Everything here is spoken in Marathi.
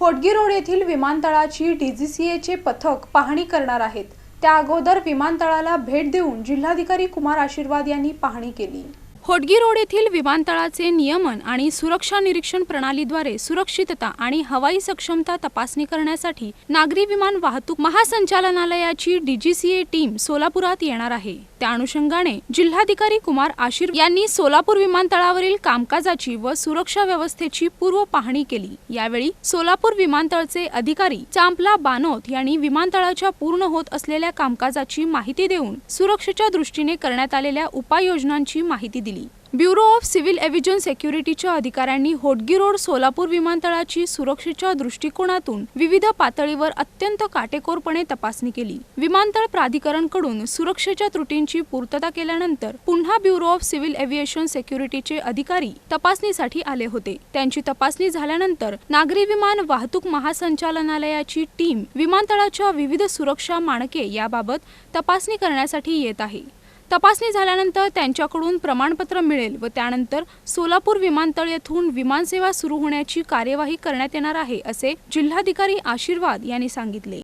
होटगी रोड येथील विमानतळाची डीजीसीएचे पथक पाहणी करणार आहेत. त्या अगोदर विमानतळाला भेट देऊन जिल्हाधिकारी कुमार आशीर्वाद यांनी पाहणी केली. होटगी रोड येथील विमानतळाचे नियमन आणि सुरक्षा निरीक्षण प्रणालीद्वारे सुरक्षितता आणि हवाई सक्षमता तपासणी करण्यासाठी नागरी विमान वाहतूक महासंचालनालयाची डीजीसीए टीम सोलापुरात येणार आहे. त्या अनुषंगाने जिल्हाधिकारी कुमार आशीर यांनी सोलापूर विमानतळावरील कामकाजाची व सुरक्षा व्यवस्थेची पूर्व पाहणी केली. यावेळी सोलापूर विमानतळचे अधिकारी चांपला बानोत यांनी विमानतळाच्या पूर्ण होत असलेल्या कामकाजाची माहिती देऊन सुरक्षेच्या दृष्टीने करण्यात आलेल्या उपाययोजनांची माहिती दिली. ब्युरो ऑफ सिव्हिल एव्हिजन सेक्युरिटीच्या अधिकाऱ्यांनी होटगी रोड सोलापूर विमानतळाची सुरक्षेच्या दृष्टिकोनातून विविध पातळीवर अत्यंत काटेकोरपणे तपासणी केली. विमानतळ प्राधिकरणकडून सुरक्षेच्या त्रुटींची पूर्तता केल्यानंतर पुन्हा ब्युरो ऑफ सिव्हिल एव्हिएशन सेक्युरिटीचे अधिकारी तपासणीसाठी आले होते. त्यांची तपासणी झाल्यानंतर नागरी विमान वाहतूक महासंचालनालयाची टीम विमानतळाच्या विविध सुरक्षा मानके याबाबत तपासणी करण्यासाठी येत आहे. तपासणी झाल्यानंतर त्यांच्याकडून प्रमाणपत्र मिळेल व त्यानंतर सोलापूर विमानतळ येथून विमानसेवा सुरू होण्याची कार्यवाही करण्यात येणार आहे असे जिल्हाधिकारी आशीर्वाद यांनी सांगितले.